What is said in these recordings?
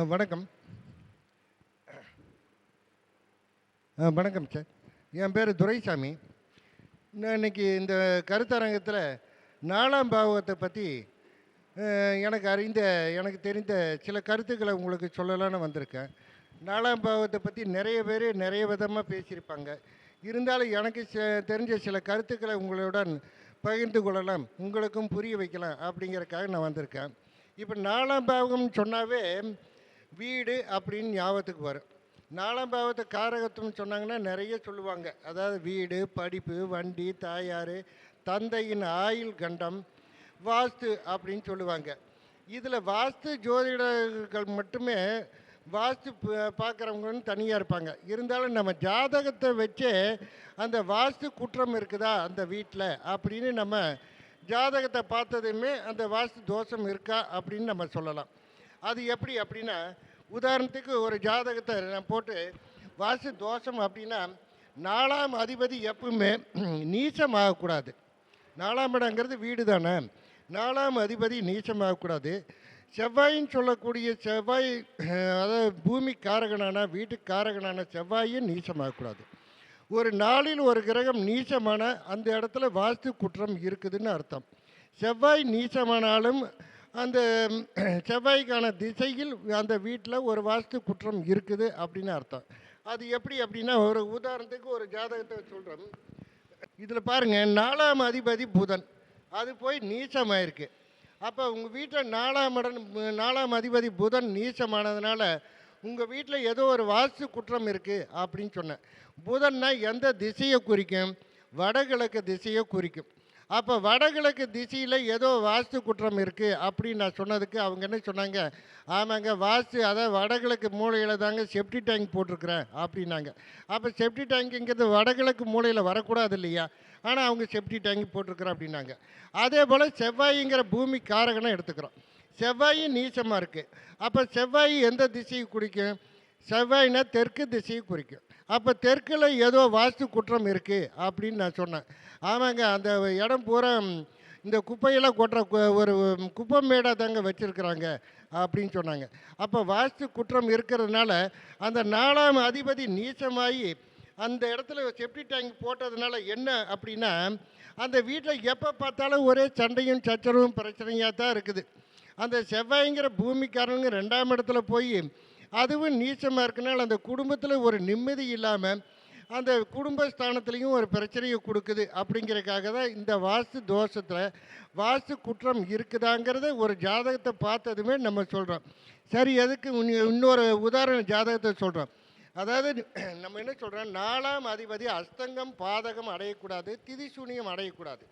வணக்கம். வணக்கம் சார் என் பேர் துரைசாமி. நான் இன்னைக்கு இந்த கருத்தரங்கத்தில் நாலாம் பாவத்தை பற்றி எனக்கு அறிந்த எனக்கு தெரிந்த சில கருத்துக்களை உங்களுக்கு சொல்லலான்னு வந்திருக்கேன். நாலாம் பாவத்தை பற்றி நிறைய பேர் நிறைய விதமாக பேசியிருப்பாங்க. இருந்தாலும் எனக்கு ச தெரிஞ்ச சில கருத்துக்களை உங்களுடன் பகிர்ந்து கொள்ளலாம் உங்களுக்கும் புரிய வைக்கலாம் அப்படிங்கிறக்காக நான் வந்திருக்கேன். இப்போ நாலாம் பாவம்னு சொன்னாவே வீடு அப்படின்னு ஞாபகத்துக்கு வரும். நாலாம் பாவத்தை காரகத்துவம் சொன்னாங்கன்னா நிறைய சொல்லுவாங்க. அதாவது வீடு படிப்பு வண்டி தாயார் தந்தையின் ஆயுள் கண்டம் வாஸ்து அப்படின்னு சொல்லுவாங்க. இதில் வாஸ்து ஜோதிடர்கள் மட்டுமே வாஸ்து பார்க்குறவங்கன்னு தனியாக இருப்பாங்க. இருந்தாலும் நம்ம ஜாதகத்தை வச்சே அந்த வாஸ்து குற்றம் இருக்குதா அந்த வீட்டில் அப்படின்னு நம்ம ஜாதகத்தை பார்த்ததுமே அந்த வாஸ்து தோஷம் இருக்கா அப்படின்னு நம்ம சொல்லலாம். அது எப்படி அப்படின்னா உதாரணத்துக்கு ஒரு ஜாதகத்தை நான் போட்டு வாஸ்து தோஷம் அப்படின்னா நாலாம் அதிபதி எப்பவுமே நீச்சமாகக்கூடாது நாலாம் இடங்கிறது வீடு தானே நாலாம் அதிபதி நீச்சமாகக்கூடாது செவ்வாயின்னு சொல்லக்கூடிய செவ்வாய் அதாவது பூமி காரகனான வீட்டு காரகனான செவ்வாயும் நீச்சமாகக்கூடாது ஒரு நாளில் ஒரு கிரகம் நீச்சமான அந்த இடத்துல வாஸ்து குற்றம் இருக்குதுன்னு அர்த்தம். செவ்வாய் நீச்சமானாலும் அந்த செவ்வாய்க்கான திசையில் அந்த வீட்டில் ஒரு வாஸ்து குற்றம் இருக்குது அப்படின்னு அர்த்தம். அது எப்படி அப்படின்னா ஒரு உதாரணத்துக்கு ஒரு ஜாதகத்தை சொல்கிறோம் இதில் பாருங்கள் நாலாம் அதிபதி புதன். அது போய் நீச்சமாயிருக்கு அப்போ உங்கள் வீட்டில் நாலாம் இடம் நாலாம் அதிபதி புதன் நீச்சமானதுனால உங்கள் வீட்டில் ஏதோ ஒரு வாஸ்து குற்றம் இருக்குது அப்படின்னு சொன்னேன். புதன்னா எந்த திசையை குறிக்கும்? வடகிழக்கு திசையை குறிக்கும். அப்போ வடகிழக்கு திசையில் ஏதோ வாஸ்து குற்றம் இருக்குது அப்படின்னு நான் சொன்னதுக்கு அவங்க என்ன சொன்னாங்க? ஆமாங்க வாஸ்து அதாவது வடகிழக்கு மூலையில் தாங்க செப்டி டேங்க் போட்டிருக்கிறேன் அப்படின்னாங்க. அப்போ செப்டி டேங்க்குங்கிறது வடகிழக்கு மூலையில் வரக்கூடாது இல்லையா? ஆனால் அவங்க செப்டி டேங்க் போட்டிருக்கிறோம் அப்படின்னாங்க. அதே போல் செவ்வாய்ங்கிற பூமி காரகனை எடுத்துக்கிறோம். செவ்வாயும் நீச்சமாக இருக்குது அப்போ செவ்வாய் எந்த திசையை குறிக்கும்? செவ்வாயினா தெற்கு திசையை குறிக்கும். அப்போ தெற்கில் ஏதோ வாஸ்து குற்றம் இருக்குது அப்படின்னு நான் சொன்னேன். ஆமாங்க அந்த இடம் பூரா இந்த குப்பையெல்லாம் கொட்டுற கு- ஒரு குப்பை மேடாக தாங்க வச்சுருக்குறாங்க அப்படின்னு சொன்னாங்க. அப்போ வாஸ்து குற்றம் இருக்கிறதுனால அந்த நாலாம் அதிபதி நீச்சமாகி அந்த இடத்துல செப்டி டேங்க் போட்டதுனால என்ன அப்படின்னா அந்த வீட்டில் எப்போ பார்த்தாலும் ஒரே சண்டையும் சச்சரவும் பிரச்சனையாக தான் இருக்குது. அந்த செவ்வாய்ங்கிற பூமிக்காரங்க ரெண்டாம் இடத்துல போய் அதுவும் நீச்சமாக இருக்கனால அந்த குடும்பத்தில் ஒரு நிம்மதி இல்லாமல் அந்த குடும்பஸ்தானத்துலேயும் ஒரு பிரச்சனையை கொடுக்குது அப்படிங்கிறதுக்காக தான் இந்த வாஸ்து தோஷத்தில் வாஸ்து குற்றம் இருக்குதாங்கிறத ஒரு ஜாதகத்தை பார்த்ததுமே நம்ம சொல்கிறோம் சரி எதுக்கு இன்னொரு உதாரண ஜாதகத்தை சொல்கிறோம் அதாவது நம்ம என்ன சொல்கிறோம் நாலாம் அதிபதி அஸ்தங்கம் பாதகம் அடையக்கூடாது திதிசூனியம் அடையக்கூடாது.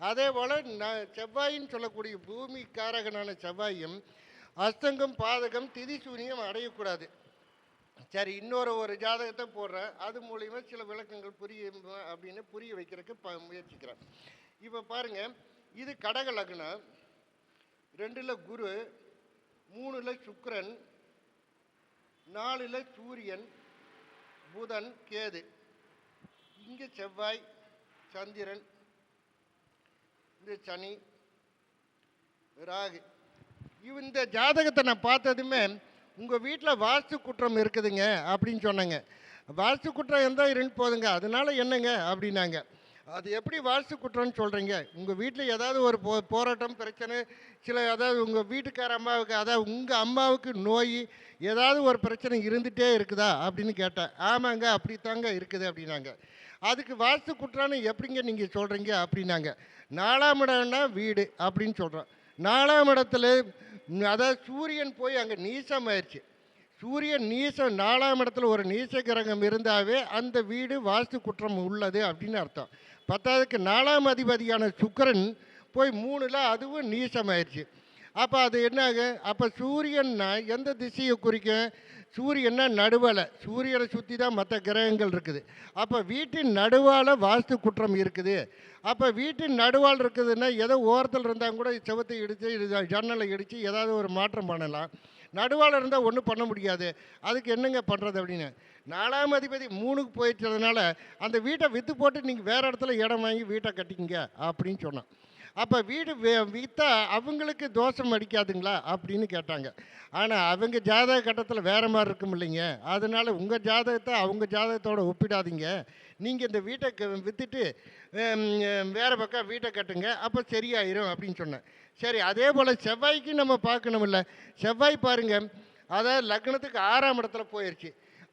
அதே போல் ந செவ்வாயின்னு சொல்லக்கூடிய பூமி காரகனான செவ்வாயும் அஸ்தங்கம் பாதகம் திதிசூனியம் அடையக்கூடாது. சரி இன்னொரு ஒரு ஜாதகத்தை போடுறேன். அது மூலியமா சில விளக்கங்கள் புரிய அப்படின்னு புரிய வைக்கிறதுக்கு ப முயற்சிக்கிறேன். இப்போ பாருங்கள் இது கடக லக்னம் ரெண்டில் குரு மூணில் சுக்கரன் நாலில் சூரியன் புதன் கேது. இங்கே செவ்வாய் சந்திரன் இந்த சனி ராகு. இந்த ஜாதகத்தை நான் பார்த்ததுமே உங்கள் வீட்டில் வாஸ்து குற்றம் இருக்குதுங்க அப்படின்னு சொன்னாங்க. வாஸ்து குற்றம் இருந்தால் இருந்து போதுங்க அதனால என்னங்க அப்படின்னாங்க. அது எப்படி வாஸ்து குற்றம்னு சொல்கிறீங்க உங்கள் வீட்டில் ஏதாவது ஒரு போ போராட்டம் பிரச்சனை சில அதாவது உங்கள் வீட்டுக்கார அம்மாவுக்கு அதாவது உங்கள் அம்மாவுக்கு நோய் ஏதாவது ஒரு பிரச்சனை இருந்துகிட்டே இருக்குதா அப்படின்னு கேட்டேன். ஆமாங்க அப்படித்தாங்க இருக்குது அப்படின்னாங்க. அதுக்கு வாஸ்து குற்றான்னு எப்படிங்க நீங்கள் சொல்கிறீங்க அப்படின்னாங்க. நாலாம் இடம்னா வீடு அப்படின்னு சொல்கிறோம் நாலாம் இடத்துல அதாவது சூரியன் போய் அங்கே நீசமாயிருச்சு. சூரியன் நீசம் நாலாம் இடத்துல ஒரு நீச கிரகம் இருந்தாவே அந்த வீடு வாஸ்து குற்றம் உள்ளது அப்படின்னு அர்த்தம். பத்தாவதுக்கு நாலாம் அதிபதியான சுக்கிரன் போய் மூணில் அதுவும் நீசமாயிருச்சு. அப்போ அது என்னாகும் அப்போ சூரியன்னா எந்த திசையை குறிக்கும்? சூரியன்னா நடுவலை. சூரியனை சுற்றி தான் மற்ற கிரகங்கள் இருக்குது. அப்போ வீட்டின் நடுவால் வாஸ்து குற்றம் இருக்குது. அப்போ வீட்டின் நடுவால் இருக்குதுன்னா ஏதோ ஓரத்தில் இருந்தால் கூட செவத்தை இடித்து ஜன்னலை இடித்து ஏதாவது ஒரு மாற்றம் பண்ணலாம். நடுவால் இருந்தால் ஒன்றும் பண்ண முடியாது. அதுக்கு என்னங்க பண்ணுறது அப்படின்னு? நாலாம் அதிபதி மூணுக்கு போயிட்டதுனால அந்த வீட்டை விற்று போட்டு நீங்கள் வேறு இடத்துல இடம் வாங்கி வீட்டை கட்டிங்க அப்படின்னு சொன்னான். அப்போ வீடு விற்றா அவங்களுக்கு தோஷம் அடிக்காதுங்களா? அப்படின்னு கேட்டாங்க. ஆனால் அவங்க ஜாதக கட்டத்தில் வேறு மாதிரி இருக்கும் இல்லைங்க. அதனால் உங்கள் ஜாதகத்தை அவங்க ஜாதகத்தோடு ஒப்பிடாதீங்க. நீங்கள் இந்த வீட்டை விற்றுட்டு வேறு பக்கம் வீட்டை கட்டுங்க. அப்போ சரியாயிரும் அப்படின்னு சொன்னேன். சரி அதே போல் செவ்வாய்க்கு நம்ம பார்க்கணுமில்ல செவ்வாய் பாருங்கள் அதாவது லக்னத்துக்கு ஆறாம் இடத்துல போயிடுச்சு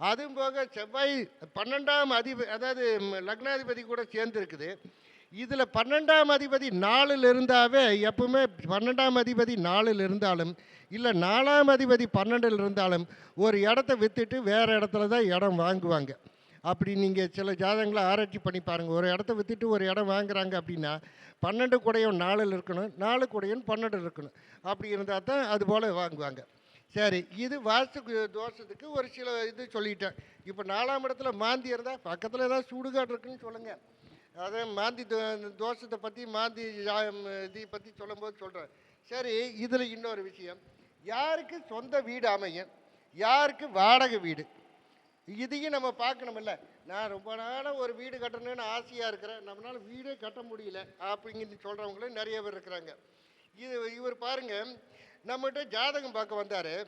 அதுவும் போக செவ்வாய் பன்னெண்டாம் அதிப அதாவது லக்னாதிபதி கூட சேர்ந்துருக்குது. இதில் பன்னெண்டாம் அதிபதி நாலில் இருந்தாவே எப்பவுமே பன்னெண்டாம் அதிபதி நாலில் இருந்தாலும் இல்லை நாலாம் அதிபதி பன்னெண்டில் இருந்தாலும் ஒரு இடத்த விற்றுட்டு வேறு இடத்துல தான் இடம் வாங்குவாங்க. அப்படி நீங்கள் சில ஜாதகங்களை ஆராய்ச்சி பண்ணி பாருங்கள் ஒரு இடத்த விற்றுட்டு ஒரு இடம் வாங்குறாங்க அப்படின்னா பன்னெண்டு குடையும் நாலில் இருக்கணும் நாலு குடையும் பன்னெண்டு இருக்கணும். அப்படி இருந்தால் தான் அது போல் வாங்குவாங்க. சரி இது வாஸ்து தோஷத்துக்கு ஒரு சில இது சொல்லிட்டேன். இப்போ நாலாம் இடத்துல மாந்தி இருந்தால் பக்கத்தில் ஏதாவது சுடுகாடு இருக்குன்னு சொல்லுங்கள் அதே மாந்தி தோ- தோஷத்தை பற்றி மாந்தி ஜா- இதை பற்றி சொல்லும்போது சொல்கிறேன் சரி இதில் இன்னொரு விஷயம். யாருக்கு சொந்த வீடு அமையும் யாருக்கு வாடகை வீடு? இதையும் நம்ம பார்க்கணுமில்ல. நான் ரொம்ப நாளாக ஒரு வீடு கட்டணும்னு ஆசையாக இருக்கிறேன். நம்மளால் வீடே கட்ட முடியல அப்படிங்கன்னு சொல்கிறவங்களும் நிறைய பேர் இருக்கிறாங்க. இது இவர் பாருங்கள் நம்மகிட்ட ஜாதகம் பார்க்க வந்தார்.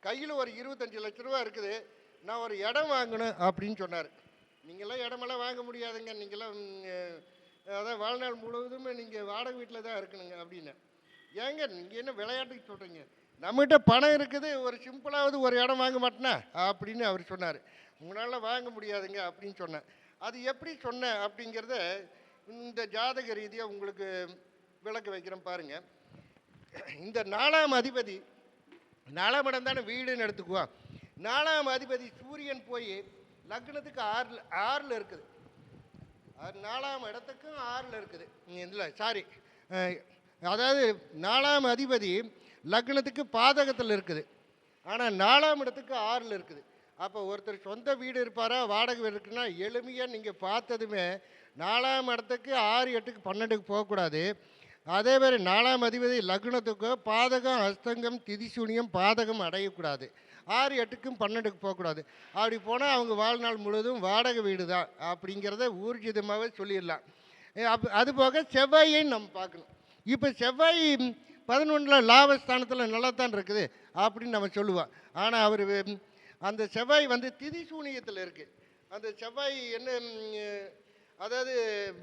கையில் ஒரு இருபத்தஞ்சி லட்ச ரூபா இருக்குது. நான் ஒரு இடம் வாங்கணும் அப்படின்னு சொன்னார். நீங்களாம் இடமெல்லாம் வாங்க முடியாதுங்க. நீங்களாம் அதான் வாழ்நாள் முழுவதும் நீங்கள் வாடகை வீட்டில் தான் இருக்கணுங்க அப்படின்னு. ஏங்க நீங்கள் என்ன விளையாட்டுக்கு சொல்கிறீங்க நம்மகிட்ட பணம் இருக்குது ஒரு சிம்பிளாவது ஒரு இடம் வாங்க மாட்டேனா? அப்படின்னு அவர் சொன்னார். உங்களால் வாங்க முடியாதுங்க அப்படின்னு சொன்னேன். அது எப்படி சொன்னேன் அப்படிங்கிறத இந்த ஜாதக ரீதியாக உங்களுக்கு விளக்கு வைக்கிறேன் பாருங்கள் இந்த நாலாம் அதிபதி நாலாம் இடம் தானே வீடுன்னு எடுத்துக்குவோம். நாலாம் அதிபதி சூரியன் போய் லக்னத்துக்கு ஆறில் ஆறில் இருக்குது. அது நாலாம் இடத்துக்கும் ஆறில் இருக்குது. இதில் சாரி அதாவது நாலாம் அதிபதி லக்னத்துக்கு பாதகத்தில் இருக்குது. ஆனால் நாலாம் இடத்துக்கு ஆறில் இருக்குது. அப்போ ஒருத்தர் சொந்த வீடு இருப்பாரா வாடகை வீடு இருக்குன்னா எளிமையாக நீங்கள் பார்த்ததுமே நாலாம் இடத்துக்கு ஆறு எட்டுக்கு பன்னெண்டுக்கு போகக்கூடாது. அதே மாதிரி நாலாம் அதிபதி லக்னத்துக்கு பாதகம் அஸ்தங்கம் திதிசூனியம் பாதகம் அடையக்கூடாது. ஆறு எட்டுக்கும் பன்னெண்டுக்கு போகக்கூடாது. அப்படி போனால் அவங்க வாழ்நாள் முழுவதும் வாடகை வீடு தான் அப்படிங்கிறத ஊர்ஜிதமாகவே சொல்லிடலாம். அப் அது போக செவ்வாயை நம்ம பார்க்கணும். இப்போ செவ்வாய் பதினொன்றில் லாபஸ்தானத்தில் நல்லா தான் இருக்குது அப்படின்னு நம்ம சொல்லுவோம். ஆனால் அவர் அந்த செவ்வாய் வந்து திதி சூனியத்தில் இருக்குது அந்த செவ்வாய் என்ன அதாவது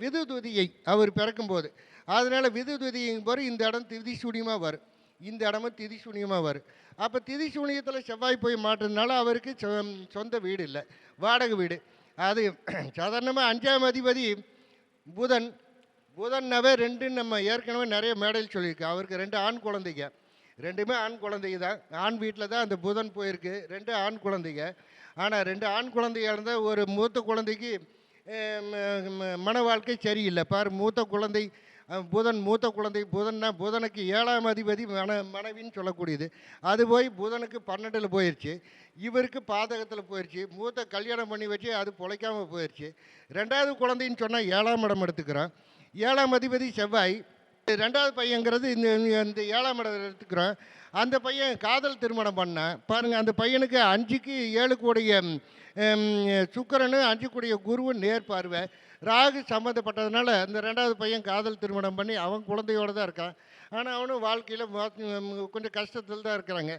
விது துதியை அவர் பிறக்கும்போது. அதனால் விது துதியும் போது இந்த இடம் திதி சூனியமாக வரும். இந்த இடமும் திதி சூனியமாக வரும். அப்போ திதிசூனியத்தில் செவ்வாய் போய் மாட்டுறதுனால அவருக்கு சொ- சொந்த வீடு இல்லை. வாடகை வீடு. அது சாதாரணமாக அஞ்சாம் அதிபதி புதன் புதன்னாவே ரெண்டுன்னு நம்ம ஏற்கனவே நிறைய மேடையில் சொல்லியிருக்கோம் அவருக்கு ரெண்டு ஆண் குழந்தைங்க. ரெண்டுமே ஆண் குழந்தைங்க தான். ஆண் வீட்டில் தான் அந்த புதன் போயிருக்கு. ரெண்டு ஆண் குழந்தைங்க. ஆனால் ரெண்டு ஆண் குழந்தைங்க இருந்தால் ஒரு மூத்த குழந்தைக்கு மன வாழ்க்கை சரியில்லை. பாரு மூத்த குழந்தை புதன் மூத்த குழந்தை புதன்னா புதனுக்கு ஏழாம் அதிபதி மன மனைவின்னு சொல்லக்கூடியது. அது போய் புதனுக்கு பன்னெண்டில் போயிடுச்சு இவருக்கு பாதகத்தில் போயிடுச்சு மூத்த கல்யாணம் பண்ணி வச்சு அது பொழைக்காமல் போயிடுச்சு ரெண்டாவது குழந்தைன்னு சொன்னால் ஏழாம் இடம் எடுத்துக்கிறோம் ஏழாம் அதிபதி செவ்வாய். ரெண்டாவது பையங்கிறது இந்த இந்த ஏழாம் இடம் எடுத்துக்கிறோம் அந்த பையன் காதல் திருமணம் பண்ணேன் பாருங்கள் அந்த பையனுக்கு அஞ்சுக்கு ஏழு கூடிய ம், அஞ்சு கூடிய குருவும் நேர் பார்வை. ராகு சம்மந்தப்பட்டதுனால அந்த ரெண்டாவது பையன் காதல் திருமணம் பண்ணி அவன் குழந்தையோடு தான் இருக்கான். ஆனால் அவனும் வாழ்க்கையில் கொஞ்சம் கஷ்டத்தில் தான் இருக்கிறாங்க.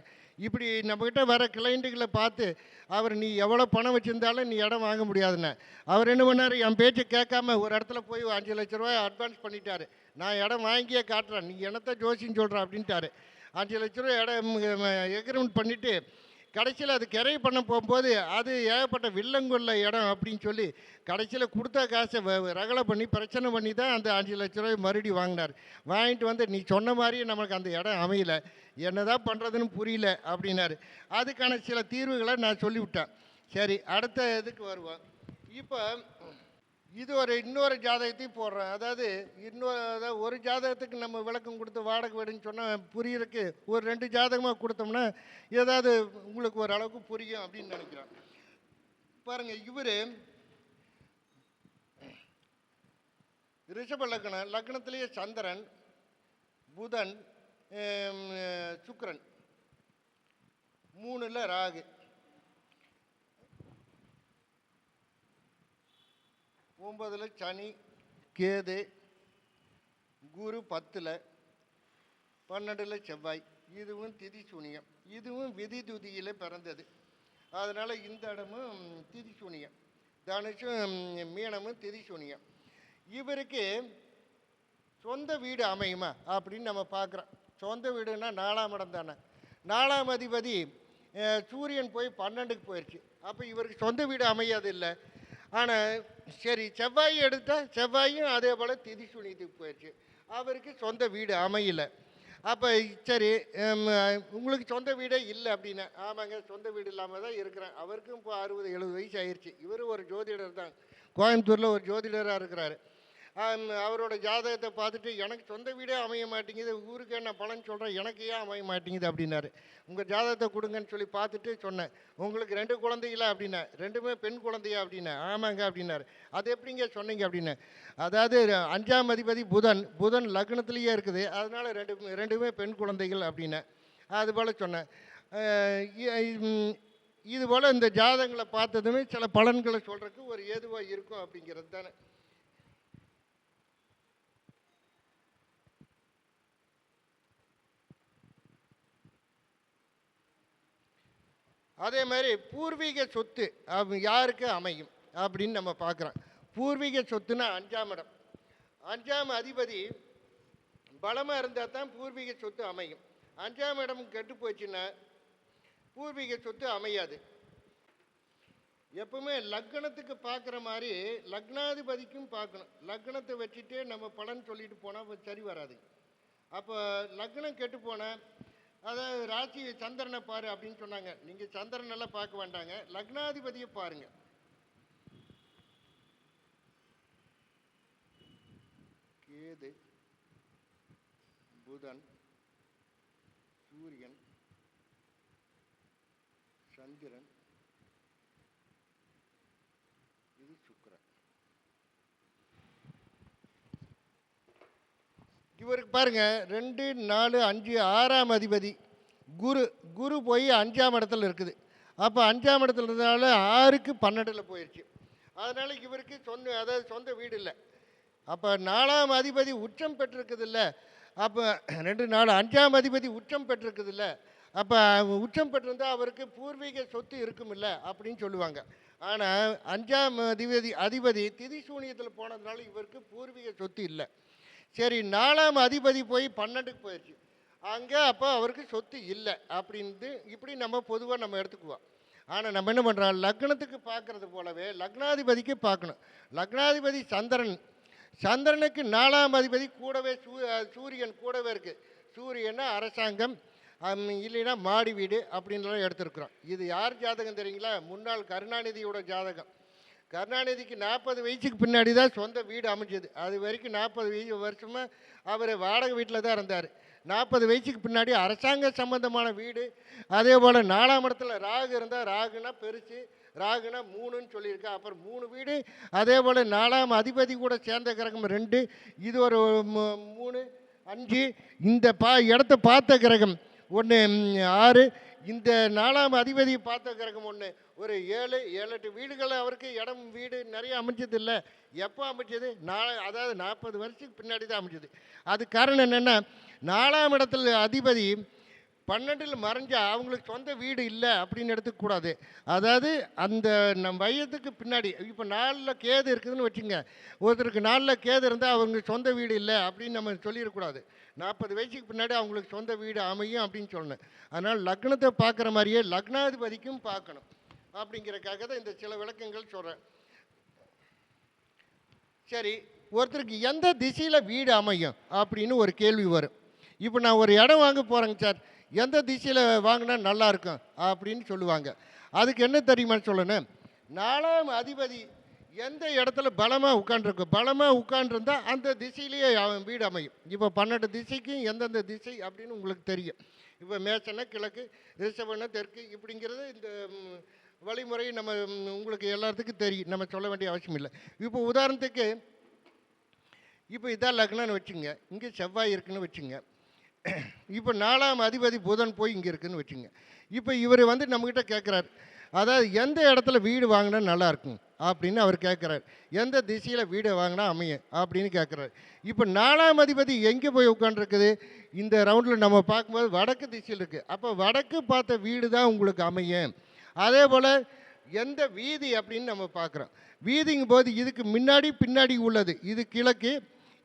இப்படி நம்மக்கிட்ட வர கிளைண்ட்டுகளை பார்த்து அவர் நீ எவ்வளோ பணம் வச்சுருந்தாலும் நீ இடம் வாங்க முடியாதுன்னு. அவர் என்ன பண்ணார்? என் பேச்சை கேட்காம ஒரு இடத்துல போய் அஞ்சு லட்ச ரூபாய் அட்வான்ஸ் பண்ணிட்டாரு. நான் இடம் வாங்கியே காட்டுறேன். நீ என்னத்தை ஜோசின்னு சொல்கிறேன் அப்படின்ட்டாரு. அஞ்சு லட்ச ரூபா இடம் எக்ரிமெண்ட் பண்ணிவிட்டு கடைசியில் அது கிரை பண்ண போகும்போது அது ஏகப்பட்ட வில்லங்குள்ள இடம் அப்படின்னு சொல்லி கடைசியில் கொடுத்த காசை வ- ரகலை பண்ணி பிரச்சனை பண்ணி தான் அந்த அஞ்சு லட்ச ரூபாய் மறுபடியும் வாங்கினார். வாங்கிட்டு வந்து நீ சொன்ன மாதிரியே நமக்கு அந்த இடம் அமையல. என்னதான் பண்ணுறதுன்னு புரியல அப்படின்னாரு. அதுக்கான சில தீர்வுகளை நான் சொல்லிவிட்டேன். சரி அடுத்த இதுக்கு வருவோம். இப்போ இது ஒரு இன்னொரு ஜாதகத்தையும் போடுறேன். அதாவது இன்னொரு அதாவது ஒரு ஜாதகத்துக்கு நம்ம விளக்கம் கொடுத்து வாடகை வீடுன்னு சொன்னால் புரியறதுக்கு ஒரு ரெண்டு ஜாதகமாக கொடுத்தோம்னா ஏதாவது உங்களுக்கு ஓரளவுக்கு புரியும் அப்படின்னு நினைக்கிறேன். பாருங்கள் இவர் ரிஷப லக்னம் லக்னத்திலேயே சந்திரன் புதன் சுக்கரன். மூணில் மூணுல ராகு. ஒம்பதில் சனி கேது குரு பத்தில் பன்னெண்டில் செவ்வாய். இதுவும் திதி சூனியம். இதுவும் விதி துதியில் பிறந்தது. அதனால் இந்த இடமும் திதி சூனியம். தனுஷும் மீனமும் திதி சூனியம். இவருக்கு சொந்த வீடு அமையுமா? அப்படின்னு நம்ம பார்க்குறோம். சொந்த வீடுன்னா நாலாம் இடம் தானே. நாலாம் அதிபதி சூரியன் போய் பன்னெண்டுக்கு போயிடுச்சு அப்போ இவருக்கு சொந்த வீடு அமையாது இல்லை ஆனால் சரி செவ்வாய் எடுத்தால் செவ்வாயும் அதே போல் திதி சூனியத்துக்கு போயிடுச்சு. அவருக்கு சொந்த வீடு அமையலை. அப்போ சரி உங்களுக்கு சொந்த வீடே இல்லை அப்படின்னா ஆமாங்க சொந்த வீடு இல்லாமல் தான் இருக்கிறேன். அவருக்கும் இப்போ அறுபது எழுபது வயசு ஆயிடுச்சு இவர் ஒரு ஜோதிடர் தான். கோயம்புத்தூரில் ஒரு ஜோதிடராக இருக்கிறாரு. அவரோட ஜாதகத்தை பார்த்துட்டு எனக்கு சொந்த வீடே அமைய மாட்டேங்குது ஊருக்கு நான் பலன் சொல்கிறேன் எனக்கு ஏன் அமைய மாட்டேங்குது? அப்படின்னாரு. உங்கள் ஜாதகத்தை கொடுங்கன்னு சொல்லி பார்த்துட்டு சொன்னேன். உங்களுக்கு ரெண்டு குழந்தைகளா அப்படின்னா ரெண்டுமே பெண் குழந்தையா அப்படின்னா ஆமாங்க அப்படின்னாரு. அது எப்படிங்க சொன்னீங்க? அப்படின்னு. அதாவது அஞ்சாம் அதிபதி புதன் புதன் லக்னத்துலேயே இருக்குது. அதனால் ரெண்டு ரெண்டுமே பெண் குழந்தைகள் அப்படின்னேன் அதுபோல் சொன்னேன். இதுபோல் இது போல் இந்த ஜாதகங்களை பார்த்ததுமே சில பலன்களை சொல்கிறதுக்கு ஒரு ஏதுவாக இருக்கும் அப்படிங்கிறது தானே. அதே மாதிரி பூர்வீக சொத்து யாருக்கு அமையும் அப்படின்னு நம்ம பார்க்குறோம். பூர்வீக சொத்துன்னா அஞ்சாம் இடம். அஞ்சாம் அதிபதி பலமாக இருந்தால் தான் பூர்வீக சொத்து அமையும். அஞ்சாம் இடம் கெட்டு போச்சுன்னா பூர்வீக சொத்து அமையாது. எப்பவுமே லக்னத்துக்கு பார்க்குற மாதிரி லக்னாதிபதிக்கும் பார்க்கணும். லக்னத்தை வச்சுட்டே நம்ம பலன் சொல்லிட்டு போனால் சரி வராது. அப்போ லக்னம் கெட்டு போனால் அதாவது ராசி சந்திரனை பாரு அப்படின்னு சொன்னாங்க. நீங்கள் சந்திரன் எல்லாம் பார்க்க வேண்டாங்க. லக்னாதிபதியை பாருங்க. கேது புதன் சூரியன் சந்திரன் இது சுக்கிரன் இவருக்கு பாருங்க ரெண்டு நாலு அஞ்சு ஆறாம் அதிபதி. குரு குரு போய் அஞ்சாம் இடத்துல இருக்குது. அப்போ அஞ்சாம் இடத்துல இருந்தனால ஆறுக்கு பன்னெண்டில் போயிடுச்சு அதனால் இவருக்கு சொந்த அதாவது சொந்த வீடு இல்லை. அப்போ நாலாம் அதிபதி உச்சம் பெற்றிருக்குது இல்லை. அப்போ ரெண்டு நாலு அஞ்சாம் அதிபதி உச்சம் பெற்றிருக்குது இல்லை. அப்போ உச்சம் பெற்றிருந்தால் அவருக்கு பூர்வீக சொத்து இருக்கும் இல்லை அப்படின்னு சொல்லுவாங்க. ஆனால் அஞ்சாம் அதிபதி அதிபதி திதி சூனியத்தில் போனதுனால இவருக்கு பூர்வீக சொத்து இல்லை. சரி நாலாம் அதிபதி போய் பன்னெண்டுக்கு போயிடுச்சு அங்கே அப்போ அவருக்கு சொத்து இல்லை. அப்படின்ட்டு இப்படி நம்ம பொதுவாக நம்ம எடுத்துக்குவோம். ஆனால் நம்ம என்ன பண்ணுறோம் லக்னத்துக்கு பார்க்குறது போலவே லக்னாதிபதிக்கு பார்க்கணும். லக்னாதிபதி சந்திரன். சந்திரனுக்கு நாலாம் அதிபதி கூடவே சூ சூரியன் கூடவே இருக்குது சூரியன்னா அரசாங்கம் இல்லைன்னா மாடி வீடு அப்படின்லாம் எடுத்திருக்கிறோம். இது யார் ஜாதகம் தெரியுங்களா? முன்னாள் கருணாநிதியோட ஜாதகம். கருணாநிதிக்கு நாற்பது வயசுக்கு பின்னாடி தான் சொந்த வீடு அமைஞ்சது. அது வரைக்கும் நாற்பது வயசு வருஷமாக அவர் வாடகை வீட்டில் தான் இருந்தார். நாற்பது வயசுக்கு பின்னாடி அரசாங்க சம்பந்தமான வீடு அதே போல் நாலாம் இடத்துல ராகு இருந்தால் ராகுனா பெருசு ராகுனா மூணுன்னு சொல்லியிருக்கா. அப்புறம் மூணு வீடு அதே போல் நாலாம் அதிபதி கூட சேர்ந்த கிரகம் ரெண்டு இது ஒரு மூணு அஞ்சு இந்த பா இடத்த பார்த்த கிரகம் ஒன்று ஆறு இந்த நாலாம் அதிபதி பார்த்த கிரகம் ஒன்று ஒரு ஏழு ஏழு எட்டு வீடுகள் அவருக்கு இடம் வீடு நிறைய அமைச்சது இல்லை எப்போ அமைச்சது நாலு அதாவது நாற்பது வருஷத்துக்கு பின்னாடி தான் அமைச்சது அது காரணம் என்னென்னா நாலாம் இடத்துல அதிபதி பன்னெண்டில் மறைஞ்சா அவங்களுக்கு சொந்த வீடு இல்லை அப்படின்னு எடுத்துக்கூடாது அதாவது அந்த நம் வயதுக்கு பின்னாடி இப்போ நாலில் கேது இருக்குதுன்னு வச்சுங்க ஒருத்தருக்கு நாலில் கேது இருந்தால் அவங்க சொந்த வீடு இல்லை அப்படின்னு நம்ம சொல்லிடக்கூடாது. நாற்பது வயசுக்கு பின்னாடி அவங்களுக்கு சொந்த வீடு அமையும் அப்படின்னு சொல்லணும். அதனால் லக்னத்தை பார்க்குற மாதிரியே லக்னாதிபதிக்கும் பார்க்கணும். அப்படிங்கிறக்காக தான் இந்த சில விளக்கங்கள் சொல்கிறேன் சரி ஒருத்தருக்கு எந்த திசையில் வீடு அமையும் அப்படின்னு ஒரு கேள்வி வரும். இப்போ நான் ஒரு இடம் வாங்க போகிறேங்க சார். எந்த திசையில் வாங்கினா நல்லா இருக்கும் அப்படின்னு சொல்லுவாங்க. அதுக்கு என்ன தெரியுமான்னு சொல்லணும்? நாலாம் அதிபதி எந்த இடத்துல பலமாக உட்காண்டிருக்கு பலமாக உட்காண்டிருந்தா அந்த திசையிலேயே அவன் வீடு அமையும். இப்போ பன்னெண்டு திசைக்கும் எந்தெந்த திசை அப்படின்னு உங்களுக்கு தெரியும். இப்போ மேசனை கிழக்கு ரிஷபனை தெற்கு இப்படிங்கிறது இந்த வழிமுறை நம்ம உங்களுக்கு எல்லாத்துக்கும் தெரியும். நம்ம சொல்ல வேண்டிய அவசியம் இல்லை. இப்போ உதாரணத்துக்கு இப்போ இதான் லக்னம்னு வச்சுங்க. இங்கே செவ்வாய் இருக்குன்னு வச்சுங்க. இப்போ நாலாம் அதிபதி புதன் போய் இங்கே இருக்குன்னு வச்சுங்க. இப்போ இவர் வந்து நம்மக்கிட்ட கேட்குறாரு அதாவது எந்த இடத்துல வீடு வாங்கினா நல்லா இருக்கும் அப்படின்னு அவர் கேட்குறாரு எந்த திசையில் வீடு வாங்கினா அமையும்? அப்படின்னு கேட்குறாரு இப்போ நாலாம் அதிபதி எங்கே போய் உட்காந்துருக்குது இந்த ரவுண்டில் நம்ம பார்க்கும்போது வடக்கு திசையில் இருக்குது அப்போ வடக்கு பார்த்த வீடு தான் உங்களுக்கு அமையும். அதே போல் எந்த வீதி அப்படின்னு நம்ம பார்க்குறோம். வீதிங்கும் போது இதுக்கு முன்னாடி பின்னாடி உள்ளது. இது கிழக்கு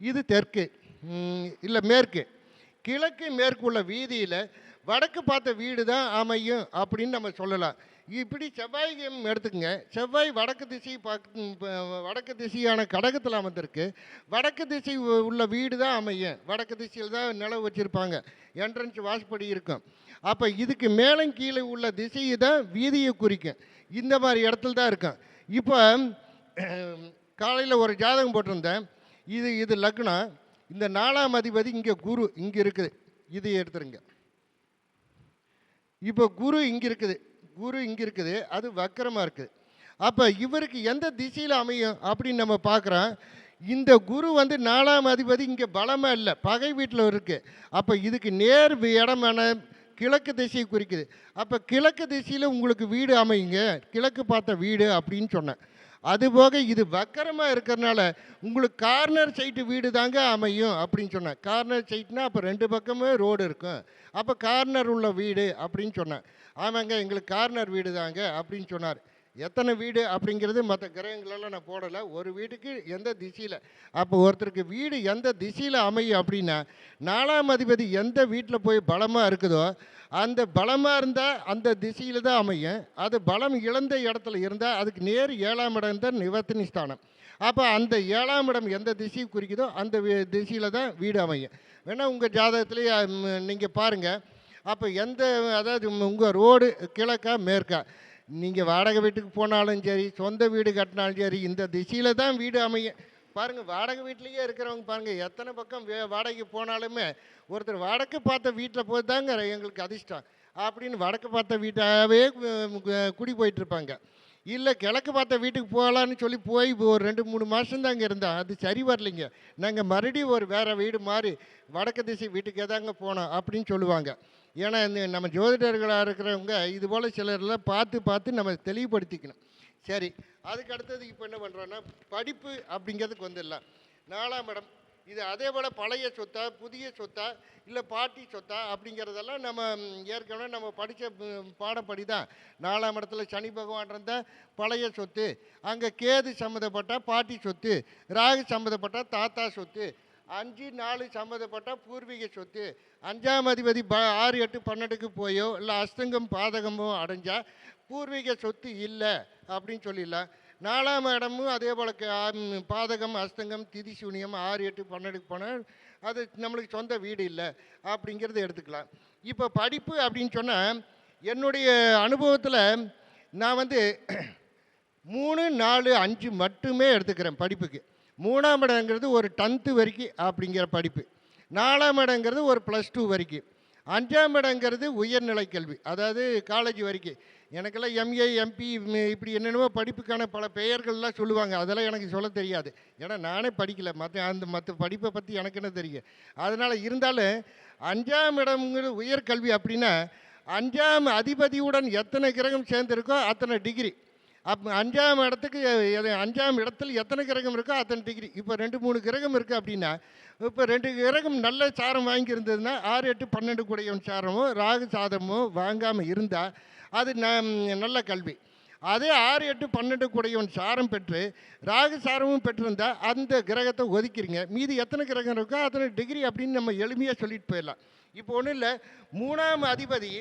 இது தெற்கு இல்லை மேற்கு. கிழக்கு மேற்கு உள்ள வீதியில் வடக்கு பார்த்த வீடு தான் அமையும் அப்படின்னு நம்ம சொல்லலாம். இப்படி செவ்வாய் எடுத்துக்கங்க. செவ்வாய் வடக்கு திசை பார்க்க வடக்கு திசையான கடகத்தில் அமர்ந்திருக்கு. வடக்கு திசை உள்ள வீடு தான் அமையும். வடக்கு திசையில் தான் நிலவு வச்சுருப்பாங்க. என்ட்ரன்ஸ் வாசப்படி இருக்கும். அப்போ இதுக்கு மேலும் கீழே உள்ள திசையை தான் வீதியை குறிக்கும். இந்த மாதிரி இடத்துல தான் இருக்கும். இப்போ காலையில் ஒரு ஜாதகம் போட்டிருந்தேன். இது இது லக்னம். இந்த நாலாம் அதிபதி இங்கே குரு இங்கே இருக்குது. இது எடுத்துருங்க. இப்போ குரு இங்கே இருக்குது. குரு இங்கே இருக்குது. அது வக்கரமாக இருக்குது. அப்போ இவருக்கு எந்த திசையில் அமையும் அப்படின்னு நம்ம பார்க்குறோம். இந்த குரு வந்து நாலாம் அதிபதி இங்கே பலமாக இல்லை. பகை வீட்டில் இருக்குது அப்போ இதுக்கு நேர் இடமான கிழக்கு திசையை குறிக்குது. அப்போ கிழக்கு திசையில் உங்களுக்கு வீடு அமையுங்க. கிழக்கு பார்த்த வீடு அப்படின்னு சொன்னேன். அதுபோக இது வக்கரமாக இருக்கிறனால உங்களுக்கு கார்னர் சைட்டு வீடு தாங்க அமையும் அப்படின்னு சொன்னேன். கார்னர் சைட்னா அப்போ ரெண்டு பக்கமே ரோடு இருக்கும். அப்போ கார்னர் உள்ள வீடு அப்படின்னு சொன்னேன். ஆமாங்க எங்களுக்கு கார்னர் வீடு தாங்க அப்படின்னு சொன்னார். எத்தனை வீடு அப்படிங்கிறது மற்ற கிரகங்களெல்லாம் நான் போடலை. ஒரு வீட்டுக்கு எந்த திசையில்? அப்போ ஒருத்தருக்கு வீடு எந்த திசையில் அமையும் அப்படின்னா நாலாம் அதிபதி எந்த வீட்டில் போய் பலமாக இருக்குதோ அந்த பலமாக இருந்தால் அந்த திசையில் தான் அமையும். அது பலம் இழந்த இடத்துல இருந்தால் அதுக்கு நேர் ஏழாம் இடம் தான் நிவர்த்தனி ஸ்தானம். அப்போ அந்த ஏழாம் இடம் எந்த திசையை குறிக்குதோ அந்த திசையில் தான் வீடு அமையும். வேணால் உங்கள் ஜாதகத்துலேயே நீங்கள் பாருங்கள் அப்போ எந்த அதாவது உங்கள் ரோடு கிழக்கா மேற்கா? நீங்கள் வாடகை வீட்டுக்கு போனாலும் சரி சொந்த வீடு கட்டினாலும் சரி இந்த திசையில் தான் வீடு அமையும் பாருங்கள் வாடகை வீட்லேயே இருக்கிறவங்க பாருங்கள் எத்தனை பக்கம் வே வாடகைக்கு போனாலுமே ஒருத்தர் வடக்கு பார்த்த வீட்டில் போய் தாங்க எங்களுக்கு அதிர்ஷ்டம். அப்படின்னு வடக்கு பார்த்த வீட்டாகவே குடி போயிட்டுருப்பாங்க. இல்லை கிழக்கு பார்த்த வீட்டுக்கு போகலான்னு சொல்லி போய் ஒரு ரெண்டு மூணு மாதம் தான் அங்கே இருந்தோம் அது சரி வரலைங்க. நாங்கள் மறுபடியும் ஒரு வேறு வீடு மாறி வடக்கு திசை வீட்டுக்கே தாங்க போனோம் அப்படின்னு சொல்லுவாங்க. ஏன்னா இந்த நம்ம ஜோதிடர்களாக இருக்கிறவங்க இது போல் சிலர்லாம் பார்த்து பார்த்து நம்ம தெளிவுபடுத்திக்கணும். சரி அதுக்கு அடுத்தது இப்போ என்ன பண்ணுறோன்னா படிப்பு அப்படிங்கிறதுக்கு வந்துடலாம். நாலாம் இடம். இது அதே போல் பழைய சொத்தா புதிய சொத்தா இல்லை பாட்டி சொத்தா அப்படிங்கிறதெல்லாம் நம்ம ஏற்கனவே நம்ம படித்த பாடப்படி தான் நாலாம் இடத்துல சனி பகவான் இருந்தால் பழைய சொத்து அங்கே கேது சம்மந்தப்பட்ட பாட்டி சொத்து ராகு சம்மந்தப்பட்ட தாத்தா சொத்து அஞ்சு நாலு சம்மந்தப்பட்ட பூர்வீக சொத்து. அஞ்சாம் அதிபதி ப ஆறு எட்டு பன்னெண்டுக்கு போயோ இல்லை அஸ்தங்கம் பாதகமோ அடைஞ்சால் பூர்வீக சொத்து இல்லை அப்படின்னு சொல்லிடலாம். நாலாம் இடமும் அதே போல் பாதகம் அஸ்தங்கம் திதி சூனியம் ஆறு எட்டு பன்னெண்டுக்கு போனால் அது நம்மளுக்கு சொந்த வீடு இல்லை அப்படிங்கிறத எடுத்துக்கலாம். இப்போ படிப்பு அப்படின்னு சொன்னால் என்னுடைய அனுபவத்தில் நான் வந்து மூணு நாலு அஞ்சு மட்டுமே எடுத்துக்கிறேன் படிப்புக்கு. மூணாம் இடங்கிறது ஒரு டென்த்து வரைக்கும் அப்படிங்கிற படிப்பு. நாலாம் இடங்கிறது ஒரு ப்ளஸ் டூ வரைக்கும். அஞ்சாம் இடங்கிறது உயர்நிலை கல்வி. அதாவது காலேஜ் வரைக்கும். எனக்கெல்லாம் எம்ஏ எம்பி இப்படி என்னென்னவோ படிப்புக்கான பல பெயர்கள்லாம் சொல்லுவாங்க. அதெல்லாம் எனக்கு சொல்ல தெரியாது. ஏன்னா நானே படிக்கலை. மற்ற அந்த மற்ற படிப்பை பற்றி எனக்கு என்ன தெரியும்? அதனால் இருந்தாலும் அஞ்சாம் இடம்ங்கிற உயர்கல்வி அப்படின்னா அஞ்சாம் அதிபதியுடன் எத்தனை கிரகம் சேர்ந்துருக்கோ அத்தனை டிகிரி அப் அஞ்சாம் இடத்துக்கு அஞ்சாம் இடத்துல எத்தனை கிரகம் இருக்கோ அத்தனை டிகிரி. இப்போ ரெண்டு மூணு கிரகம் இருக்குது அப்படின்னா இப்போ ரெண்டு கிரகம் நல்ல சாரம் வாங்கியிருந்ததுன்னா ஆறு எட்டு பன்னெண்டு கூடையவன் சாரமோ ராகு சாதமோ வாங்காமல் இருந்தால் அது ந- நல்ல கல்வி. அதே ஆறு எட்டு பன்னெண்டு கூடையவன் சாரம் பெற்று ராகு சாரமும் பெற்றிருந்தால் அந்த கிரகத்தை ஒதுக்கிறீங்க மீதி எத்தனை கிரகம் இருக்கோ அத்தனை டிகிரி அப்படின்னு நம்ம எளிமையாக சொல்லிட்டு போயிடலாம். இப்போ ஒன்றும் இல்லை மூணாம் அதிபதி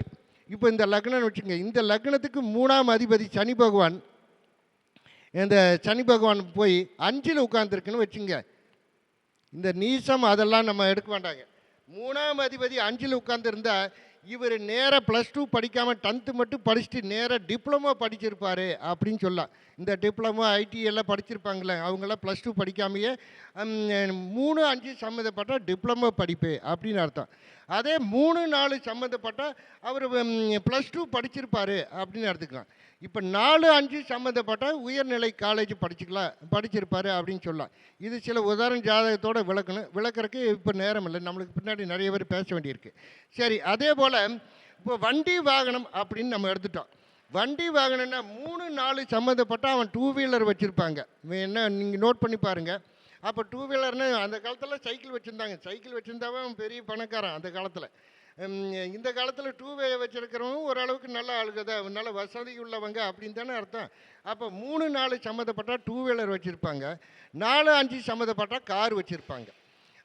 இப்போ இந்த லக்னம் வச்சுங்க இந்த லக்னத்துக்கு மூணாம் அதிபதி சனி பகவான் இந்த சனி பகவான் போய் அஞ்சில் உட்காந்துருக்குன்னு வச்சுங்க. இந்த நீசம் அதெல்லாம் நம்ம எடுக்க வேண்டாங்க. மூணாம் அதிபதி அஞ்சில் உட்காந்துருந்தா இவர் நேராக ப்ளஸ் டூ படிக்காமல் டென்த்து மட்டும் படிச்சுட்டு நேராக டிப்ளமோ படிச்சிருப்பார் அப்படின்னு சொல்லலாம். இந்த டிப்ளமோ ஐடி எல்லாம் படிச்சிருப்பாங்களே அவங்களாம் ப்ளஸ் டூ படிக்காமையே மூணு அஞ்சு சம்மந்தப்பட்ட டிப்ளமோ படிப்பு அப்படின்னு அர்த்தம். அதே மூணு நாலு சம்மந்தப்பட்ட அவர் ப்ளஸ் டூ படிச்சிருப்பாரு அப்படின்னு எடுத்துக்கலாம். இப்போ நாலு அஞ்சு சம்மந்தப்பட்ட உயர்நிலை காலேஜ் படிச்சுக்கலாம் படிச்சிருப்பாரு அப்படின்னு சொல்லலாம். இது சில உதாரண ஜாதகத்தோட விளக்கணும். விளக்கறதுக்கு இப்போ நேரம் இல்லை. நம்மளுக்கு பின்னாடி நிறைய பேர் பேச வேண்டியிருக்கு. சரி அதே போல் இப்போ வண்டி வாகனம் அப்படின்னு நம்ம எடுத்துட்டோம். வண்டி வாங்கினா மூணு நாலு சம்மந்தப்பட்ட அவன் டூ வீலர் வச்சுருப்பாங்க. என்ன நீங்கள் நோட் பண்ணி பாருங்கள் அப்போ டூ வீலர்னு அந்த காலத்தில் சைக்கிள் வச்சுருந்தாங்க. சைக்கிள் வச்சுருந்தாவே அவன் பெரிய பணக்காரன் அந்த காலத்தில். இந்த காலத்தில் டூ வே வச்சுருக்கிறவங்க ஓரளவுக்கு நல்ல ஆளுங்க தான் நல்ல வசதி உள்ளவங்க அப்படின்னு தானே அர்த்தம். அப்போ மூணு நாலு சம்மந்தப்பட்டால் டூ வீலர் வச்சுருப்பாங்க. நாலு அஞ்சு சம்மந்தப்பட்ட கார் வச்சுருப்பாங்க.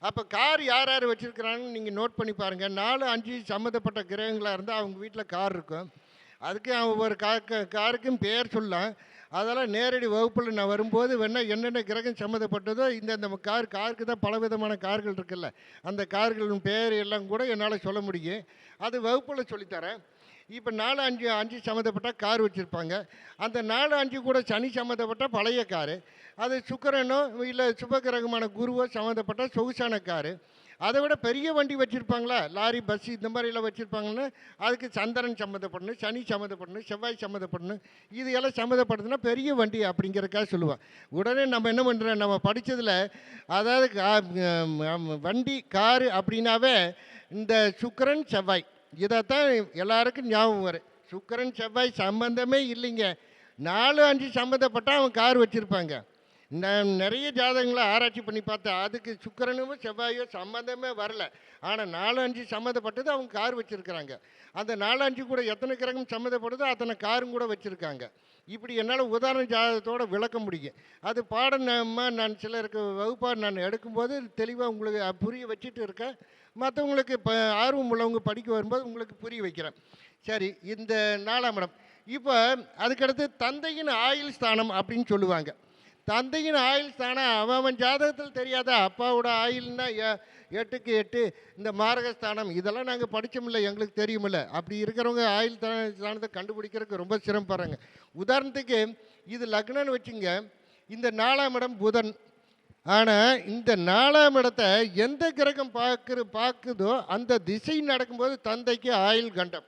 அப்போ கார் யார் யார் வச்சுருக்கிறாங்கன்னு நீங்கள் நோட் பண்ணி பாருங்கள் நாலு அஞ்சு சம்மந்தப்பட்ட கிரகங்களாக இருந்தால் அவங்க வீட்டில் கார் இருக்கும். அதுக்கு ஒவ்வொரு கா க- காருக்கும் பேர் சொல்லலாம் அதெல்லாம் நேரடி வகுப்பில் நான் வரும்போது வேணால் என்னென்ன கிரகம் சம்மந்தப்பட்டதோ இந்த இந்த கார் காருக்கு தான் பல விதமான கார்கள் இருக்குல்ல. அந்த கார்களின் பேர் எல்லாம் கூட என்னால் சொல்ல முடியும். அது வகுப்பில் சொல்லித்தரேன் இப்போ நாலு அஞ்சு அஞ்சு சம்மந்தப்பட்ட கார் வச்சுருப்பாங்க. அந்த நாலு அஞ்சு கூட சனி சம்மந்தப்பட்ட பழைய காரு. அது சுக்கரனோ இல்லை சுபகிரகமான குருவோ சம்மந்தப்பட்ட சொகுசான காரு. அதை விட பெரிய வண்டி வச்சுருப்பாங்களா? லாரி பஸ் இந்த மாதிரிலாம் வச்சுருப்பாங்கன்னா அதுக்கு சந்திரன் சம்மந்தப்படணும் சனி சம்மந்தப்படணும் செவ்வாய் சம்மந்தப்படணும் இது எல்லாம் சம்மந்தப்படுதுன்னா பெரிய வண்டி அப்படிங்கிறக்காக சொல்லுவான். உடனே நம்ம என்ன பண்ணுறோம் நம்ம படித்ததில் அதாவது வண்டி காரு அப்படின்னாவே இந்த சுக்கரன் செவ்வாய். இதைத்தான் எல்லாருக்கும் ஞாபகம் வரும். சுக்கரன் செவ்வாய் சம்பந்தமே இல்லைங்க. நாலு அஞ்சு சம்மந்தப்பட்டால் அவன் கார் வச்சுருப்பாங்க. நான் நிறைய ஜாதகங்களை ஆராய்ச்சி பண்ணி பார்த்தேன். அதுக்கு சுக்கரனும் செவ்வாயோ சம்மந்தமே வரல. ஆனால் நாலு அஞ்சு சம்மந்தப்பட்டது அவங்க கார் வச்சுருக்கிறாங்க. அந்த நாலு அஞ்சு கூட எத்தனை கிரகம் சம்மந்தப்படுதோ அத்தனை காரும் கூட வச்சுருக்காங்க. இப்படி என்னால் உதாரண ஜாதகத்தோட விளக்க முடியும். அது பாடம் நம்ம நான் சிலருக்கு வகுப்பாக நான் எடுக்கும்போது தெளிவாக உங்களுக்கு புரிய வச்சுட்டு இருக்கேன். மற்றவங்களுக்கு இப்போ ஆர்வம் உள்ளவங்க படிக்க வரும்போது உங்களுக்கு புரிய வைக்கிறேன். சரி இந்த நாலாம் இடம். இப்போ அதுக்கடுத்து தந்தையின் ஆயுள் ஸ்தானம் அப்படின்னு சொல்லுவாங்க. தந்தையின் ஆயுள் தானே? அவன் அவன் ஜாதகத்தில் தெரியாத? அப்பாவோட ஆயுள்னா எ- எட்டுக்கு எட்டு இந்த மார்கஸ்தானம் இதெல்லாம் நாங்கள் படித்தோம்ல எங்களுக்கு தெரியுமில்ல அப்படி இருக்கிறவங்க ஆயுள் ஸ்தான- ஸ்தானத்தை கண்டுபிடிக்கிறதுக்கு ரொம்ப சிரமப்படுறாங்க உதாரணத்துக்கு இது லக்னம்னு வச்சுங்க இந்த நாலாம் இடம் புதன். ஆனால் இந்த நாலாம் இடத்தை எந்த கிரகம் பார்க்குற பார்க்குதோ அந்த திசை நடக்கும்போது தந்தைக்கு ஆயுள் கண்டம்.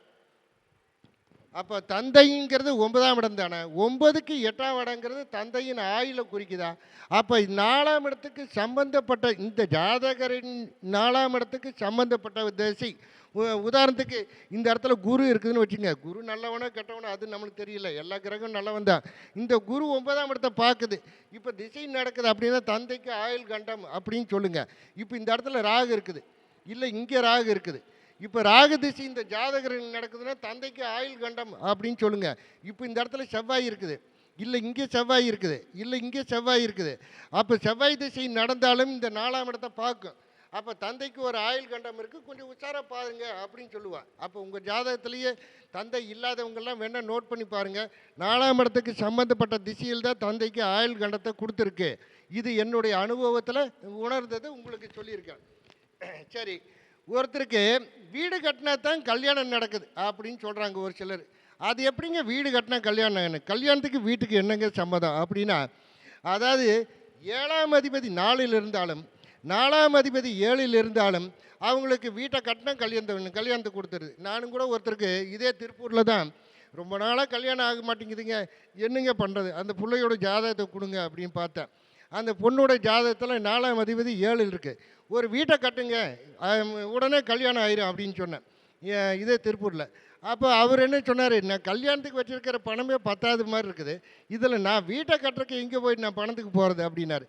அப்போ தந்தைங்கிறது ஒன்பதாம் இடம் தானே? ஒன்பதுக்கு எட்டாம் இடங்கிறது தந்தையின் ஆயுளை குறிக்குதா? அப்போ நாலாம் இடத்துக்கு சம்பந்தப்பட்ட இந்த ஜாதகரின் நாலாம் இடத்துக்கு சம்பந்தப்பட்ட திசை உ- உதாரணத்துக்கு இந்த இடத்துல குரு இருக்குதுன்னு வச்சுங்க. குரு நல்லவனோ கெட்டவனோ அது நம்மளுக்கு தெரியல. எல்லா கிரகம் நல்லவன் தான். இந்த குரு ஒன்பதாம் இடத்தை பார்க்குது. இப்போ திசை நடக்குது அப்படின்னா தந்தைக்கு ஆயுள் கண்டம் அப்படின்னு சொல்லுங்கள் இப்போ இந்த இடத்துல ராகு இருக்குது. இல்லை இங்கே ராகு இருக்குது. இப்போ ராகு திசை இந்த ஜாதகர்கள் நடக்குதுன்னா தந்தைக்கு ஆயுள் கண்டம் அப்படின்னு சொல்லுங்கள் இப்போ இந்த இடத்துல செவ்வாய் இருக்குது. இல்லை இங்கே செவ்வாய் இருக்குது. இல்லை இங்கே செவ்வாய் இருக்குது. அப்போ செவ்வாய் திசை நடந்தாலும் இந்த நாலாம் இடத்தை பார்க்கும். அப்போ தந்தைக்கு ஒரு ஆயுள் கண்டம் இருக்குது கொஞ்சம் உஷாராக பாருங்க அப்படின்னு சொல்லுவாள் அப்போ உங்கள் ஜாதகத்திலேயே தந்தை இல்லாதவங்கெல்லாம் வேணால் நோட் பண்ணி பாருங்கள் நாலாம் இடத்துக்கு சம்மந்தப்பட்ட திசையில் தான் தந்தைக்கு ஆயுள் கண்டத்தை கொடுத்துருக்கு. இது என்னுடைய அனுபவத்தில் உணர்ந்தது உங்களுக்கு சொல்லியிருக்கேன். சரி. ஒருத்தருக்கு வீடு கட்டினா தான் கல்யாணம் நடக்குது அப்படின்னு சொல்கிறாங்க ஒரு சிலர். அது எப்படிங்க வீடு கட்டினா கல்யாணம் என்ன? கல்யாணத்துக்கு வீட்டுக்கு என்னங்க சம்மதம்? அப்படின்னா அதாவது ஏழாம் அதிபதி நாலில் இருந்தாலும் நாலாம் அதிபதி ஏழில் இருந்தாலும் அவங்களுக்கு வீட்டை கட்டினா கல்யாணம் கல்யாணத்தை கொடுத்துருது. நானும் கூட ஒருத்தருக்கு இதே திருப்பூரில் தான் ரொம்ப நாளாக கல்யாணம் ஆக மாட்டேங்குதுங்க. என்னங்க பண்ணுறது அந்த பிள்ளையோட ஜாதகத்தை கொடுங்க அப்படின்னு பார்த்தேன். அந்த பொண்ணோட ஜாதகத்தில் நாலாம் அதிபதி ஏழு இருக்குது ஒரு வீட்டை கட்டுங்க உடனே கல்யாணம் ஆயிரும் அப்படின்னு சொன்னேன். ஏ- இதே திருப்பூரில். அப்போ அவர் என்ன சொன்னார் நான் கல்யாணத்துக்கு வச்சுருக்கிற பணமே பத்தாது மாதிரி இருக்குது. இதில் நான் வீட்டை கட்டுறக்கு எங்கே போய் நான் பணத்துக்கு போகிறது அப்படின்னாரு.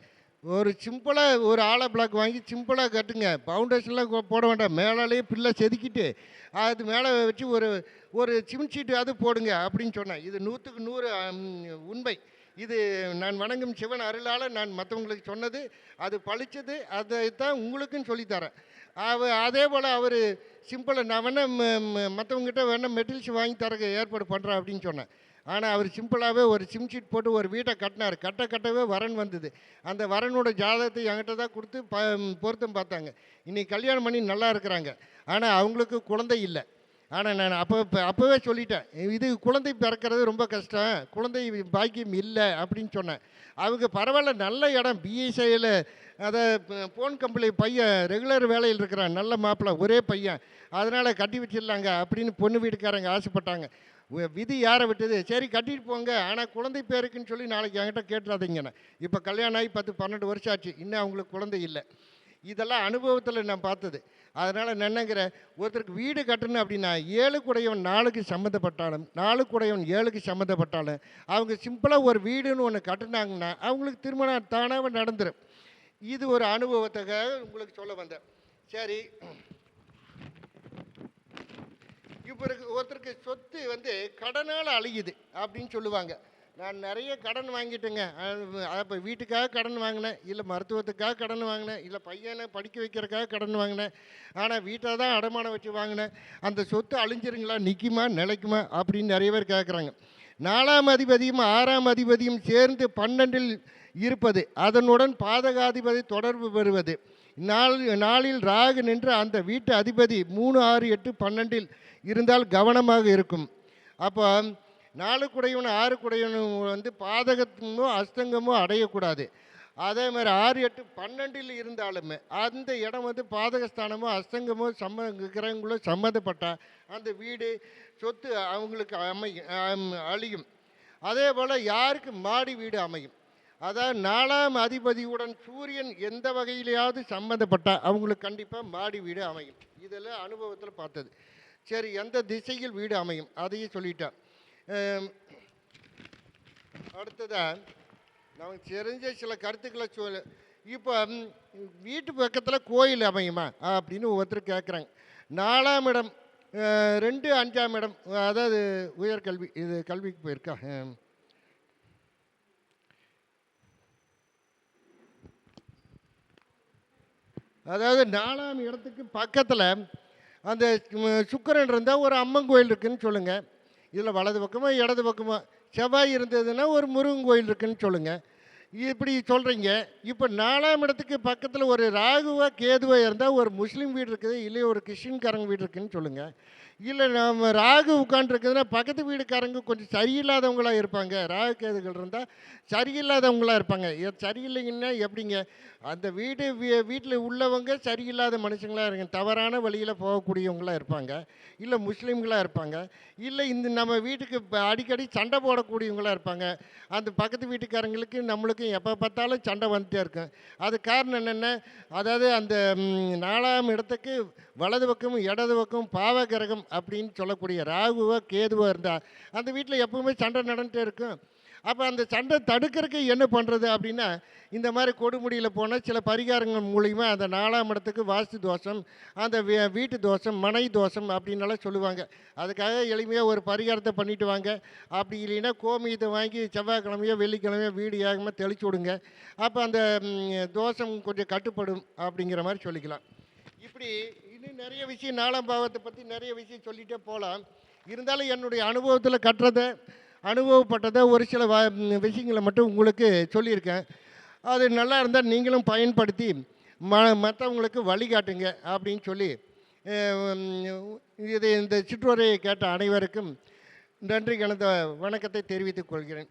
ஒரு சிம்பிளாக ஒரு ஆலை பிளாக் வாங்கி சிம்பிளாக கட்டுங்க. ஃபவுண்டேஷன்லாம் போட வேண்டாம். மேலாலேயே பிள்ளை செதுக்கிட்டு அது மேலே வச்சு ஒரு ஒரு சிம் சீட்டு அது போடுங்க அப்படின்னு சொன்னேன். இது நூற்றுக்கு நூறு உண்மை. இது நான் வணங்கும் சிவன் அருளால் நான் மற்றவங்களுக்கு சொன்னது அது பழிச்சது அதை தான் உங்களுக்கும் சொல்லித்தரேன். அவ அதே போல் அவர் சிம்பிளாக நான் வேணால் மற்றவங்ககிட்ட வேணால் மெட்டீரியல்ஸ் வாங்கி தரக்கு ஏற்பாடு பண்ணுறேன் அப்படின்னு சொன்னேன். ஆனால் அவர் சிம்பிளாகவே ஒரு சிம் ஷீட் போட்டு ஒரு வீட்டை கட்டினார். கட்ட கட்டவே வரன் வந்தது. அந்த வரனோட ஜாதகத்தை என்கிட்ட தான் கொடுத்து ப பொருத்தம் பார்த்தாங்க. இன்றைக்கி கல்யாணம் பண்ணி நல்லா இருக்கிறாங்க. ஆனால் அவங்களுக்கு குழந்தை இல்லை. ஆனால் நான் அப்போ இப்போ அப்போவே சொல்லிட்டேன். இது குழந்தை பிறக்கிறது ரொம்ப கஷ்டம். குழந்தை பாக்கியம் இல்லை அப்படின்னு சொன்னேன். அவங்க பரவாயில்ல நல்ல இடம். பிஎஸ்ஐயில் அதை ஃபோன் கம்பெனி பையன் ரெகுலர் வேலையில் இருக்கிறான். நல்ல மாப்பிள்ளை ஒரே பையன். அதனால் கட்டி வச்சிடலாங்க அப்படின்னு பொண்ணு வீட்டுக்காரங்க ஆசைப்பட்டாங்க. விதி யாரை விட்டது? சரி கட்டிட்டு போங்க. ஆனால் குழந்தை பேருக்குன்னு சொல்லி நாளைக்கு என்கிட்ட கேட்டுறாதீங்கண்ணே இப்போ கல்யாணம் ஆகி பத்து பன்னெண்டு வருஷம் ஆச்சு. இன்னும் அவங்களுக்கு குழந்தை இல்லை. இதெல்லாம் அனுபவத்தில் நான் பார்த்தது. அதனால் நான் ஒருத்தருக்கு வீடு கட்டணும் அப்படின்னா ஏழு குடையவன் நாளுக்கு சம்மந்தப்பட்டாலும் நாலு குடையவன் ஏழுக்கு சம்மந்தப்பட்டாலும் அவங்க சிம்பிளாக ஒரு வீடுன்னு ஒன்று கட்டுனாங்கன்னா அவங்களுக்கு திருமணம் தானாக நடந்துடும் இது ஒரு அனுபவத்துக்காக உங்களுக்கு சொல்ல வந்தேன். சரி. இப்போ ஒருத்தருக்கு சொத்து வந்து கடனால் அழியுது அப்படின்னு சொல்லுவாங்க. நான் நிறைய கடன் வாங்கிட்டேங்க. அப்போ வீட்டுக்காக கடன் வாங்கினேன். இல்லை மருத்துவத்துக்காக கடன் வாங்கினேன். இல்லை பையனை படிக்க வைக்கிறதுக்காக கடன் வாங்கினேன். ஆனால் வீட்டை தான் அடமானம் வச்சு வாங்கினேன். அந்த சொத்து அழிஞ்சிருங்களா? நிற்குமா நிலைக்குமா? அப்படின்னு நிறைய பேர் கேட்குறாங்க நாலாம் அதிபதியும் ஆறாம் அதிபதியும் சேர்ந்து பன்னெண்டில் இருப்பது. அதனுடன் பாதகாதிபதி தொடர்பு பெறுவது. நாள் நாளில் ராகு நின்று அந்த வீட்டு அதிபதி மூணு ஆறு எட்டு பன்னெண்டில் இருந்தால் கவனமாக இருக்கும். அப்போ நாலு குடையவனும் ஆறு குடையவனும் வந்து பாதகமோ அஸ்தங்கமோ அடையக்கூடாது. அதே மாதிரி ஆறு எட்டு பன்னெண்டில் இருந்தாலுமே அந்த இடம் வந்து பாதகஸ்தானமோ அஸ்தங்கமோ சம்ம கிரகங்களோ சம்மந்தப்பட்டால் அந்த வீடு சொத்து அவங்களுக்கு அமை அழியும். அதே போல் யாருக்கு மாடி வீடு அமையும்? அதாவது நாலாம் அதிபதியுடன் சூரியன் எந்த வகையிலையாவது சம்மந்தப்பட்டால் அவங்களுக்கு கண்டிப்பாக மாடி வீடு அமையும். இதெல்லாம் அனுபவத்தில் பார்த்தது. சரி எந்த திசையில் வீடு அமையும்? அதையும் சொல்லிட்டேன். அடுத்ததான் அடுத்ததாக நமக்கு தெரிஞ்ச சில கருத்துக்களை சொல் இப்போ வீட்டு பக்கத்தில் கோயில் அமையுமா? அப்படின்னு ஒருத்தர் கேட்குறாங்க நாலாம் இடம் ரெண்டு அஞ்சாம் இடம் அதாவது உயர்கல்வி இது கல்விக்கு போயிருக்கா? அதாவது நாலாம் இடத்துக்கு பக்கத்தில் அந்த சுக்கரன் இருந்தால் ஒரு அம்மன் கோயில் இருக்குதுன்னு சொல்லுங்கள் இதில் வலது பக்கமோ இடது பக்கமோ செவ்வாய் இருந்ததுன்னா ஒரு முருகன் கோயில் இருக்குன்னு சொல்லுங்கள் இப்படி சொல்கிறீங்க இப்போ நாலாம் இடத்துக்கு பக்கத்தில் ஒரு ராகுவா கேதுவா இருந்தால் ஒரு முஸ்லீம் வீடு இருக்குது இல்லை ஒரு கிறிஸ்டின்காரங்க வீடு இருக்குதுன்னு சொல்லுங்கள் இல்லை நம்ம ராகு உட்காண்ட்ருக்குதுன்னா பக்கத்து வீடுக்காரங்க கொஞ்சம் சரியில்லாதவங்களா இருப்பாங்க. ராகு கேதுகள் இருந்தால் சரியில்லாதவங்களாக இருப்பாங்க. எ- சரியில்லைங்கன்னா எப்படிங்க? அந்த வீடு வீட்டில் உள்ளவங்க சரியில்லாத மனுஷங்களாக இருங்க தவறான வழியில் போகக்கூடியவங்களா இருப்பாங்க. இல்லை முஸ்லீம்களாக இருப்பாங்க. இல்லை இந்த நம்ம வீட்டுக்கு அடிக்கடி சண்டை போடக்கூடியவங்களா இருப்பாங்க. அந்த பக்கத்து வீட்டுக்காரங்களுக்கு நம்மளுக்கும் எப்போ பார்த்தாலும் சண்டை வந்துட்டே இருக்கும். அது காரணம் என்னென்ன? அதாவது அந்த நாலாம் இடத்துக்கு வலது பக்கம் இடது பக்கம் பாவகிரகம் அப்படின்னு சொல்லக்கூடிய ராகுவோ கேதுவோ இருந்தால் அந்த வீட்டில் எப்பவுமே சண்டை நடந்துகிட்டே இருக்கும். அப்போ அந்த சண்டை தடுக்கிறதுக்கு என்ன பண்ணுறது அப்படின்னா இந்த மாதிரி கொடுமுடியில் போனால் சில பரிகாரங்கள் மூலிமா அந்த நாலாம் இடத்துக்கு வாஸ்து தோஷம் அந்த வீட்டு தோஷம் மனை தோஷம் அப்படின்னலாம் சொல்லுவாங்க. அதுக்காக எளிமையாக ஒரு பரிகாரத்தை பண்ணிட்டு வாங்க. அப்படி இல்லைன்னா கோமியத்தை வாங்கி செவ்வாய்க்கிழமையோ வெள்ளிக்கிழமையோ வீடு ஏகமாக தெளிச்சு விடுங்க. அப்போ அந்த தோஷம் கொஞ்சம் கட்டுப்படும் அப்படிங்கிற மாதிரி சொல்லிக்கலாம். இப்படி இன்னும் நிறைய விஷயம் நாலாம் பாவத்தை பற்றி நிறைய விஷயம் சொல்லிகிட்டே போகலாம். இருந்தாலும் என்னுடைய அனுபவத்தில் கட்டுறதை அனுபவப்பட்டதை ஒரு சில வ விஷயங்களை மட்டும் உங்களுக்கு சொல்லியிருக்கேன். அது நல்லா இருந்தால் நீங்களும் பயன்படுத்தி ம மற்றவங்களுக்கு வழிகாட்டுங்க அப்படின்னு சொல்லி இதை இந்த சிற்றுரையை கேட்ட அனைவருக்கும் நன்றி கலந்த வணக்கத்தை தெரிவித்துக் கொள்கிறேன்.